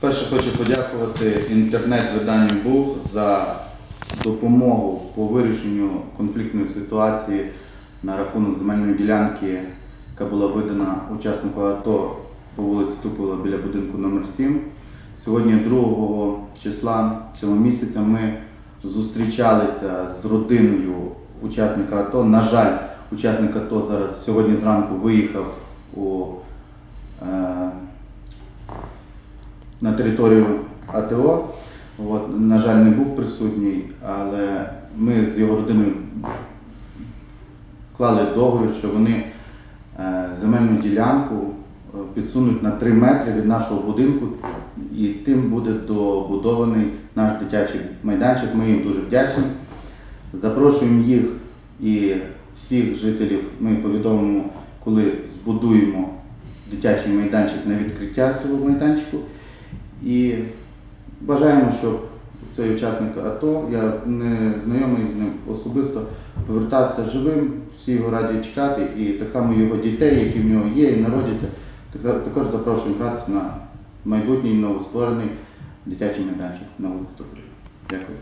Перше хочу подякувати інтернет-виданню Буг за допомогу по вирішенню конфліктної ситуації на рахунок земельної ділянки, яка була видана учаснику АТО по вулиці Тупола біля будинку номер 7 Сьогодні, 2 числа цього місяця, ми зустрічалися з родиною учасника АТО. На жаль, учасник АТО зараз сьогодні зранку виїхав у на територію АТО. От, на жаль, не був присутній, але ми з його родиною вклали договір, що вони е, земельну ділянку е, підсунуть на 3 метри від нашого будинку, і тим буде добудований наш дитячий майданчик. Ми їм дуже вдячні. Запрошуємо їх і всіх жителів. Ми повідомимо, коли збудуємо дитячий майданчик на відкриття цього майданчику. І бажаємо, щоб цей учасник АТО, я не знайомий з ним особисто, повертався живим, всі його раді чекати, і так само його дітей, які в нього є і народяться, так- також запрошуємо гратися на майбутній новостворений дитячий майданчик на вулиці Дякую.